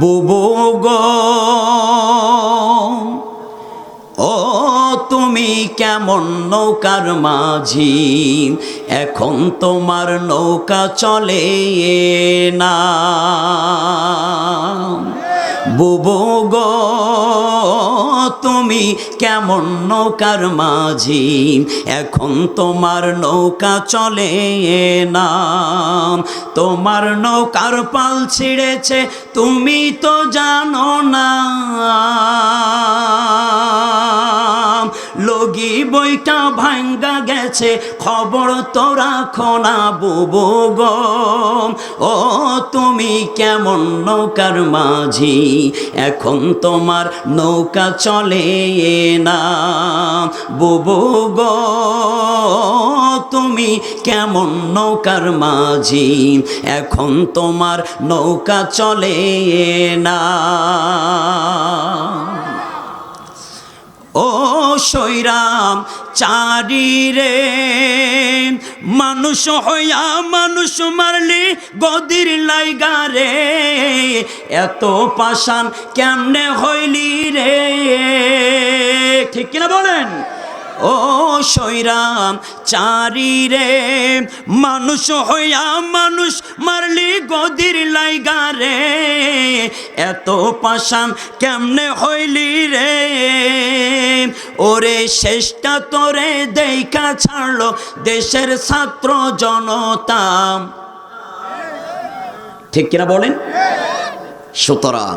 বুবু গো তুমি কেমন নৌকার মাঝি? এখন তোমার নৌকা চলে না। বুবু গো, তুমি কেমন নৌকার মাঝি এখন তোমার নৌকা চলে না তোমার নৌকার পাল ছিঁড়েছে, তুমি তো জানো না। লগি বইটা ভাঙ্গা গেছে, খবর তো রাখো না বুবু গো। ও, তুমি কেমন নৌকার মাঝি, এখন তোমার নৌকা চলে না। বুবু গো, তুমি কেমন নৌকার মাঝি, এখন তোমার নৌকা চলে না। সৈরাম চারি রে। মানুষ হইয়া মানুষ মারলি, গদির লাইগা রে। এত পাশান কেমনে হইলি রে? ঠিক কিনা বলেন? ও সৈরাম চারি রে। মানুষ হইয়া মানুষ মারলি, গদির লাইগা এত পাশান কেমনে হইলি রে? ওরে শেষটা তোরে দেখা ছাড়লো দেশের ছাত্র জনতা। ঠিক কিনা বলেন? সুতরাং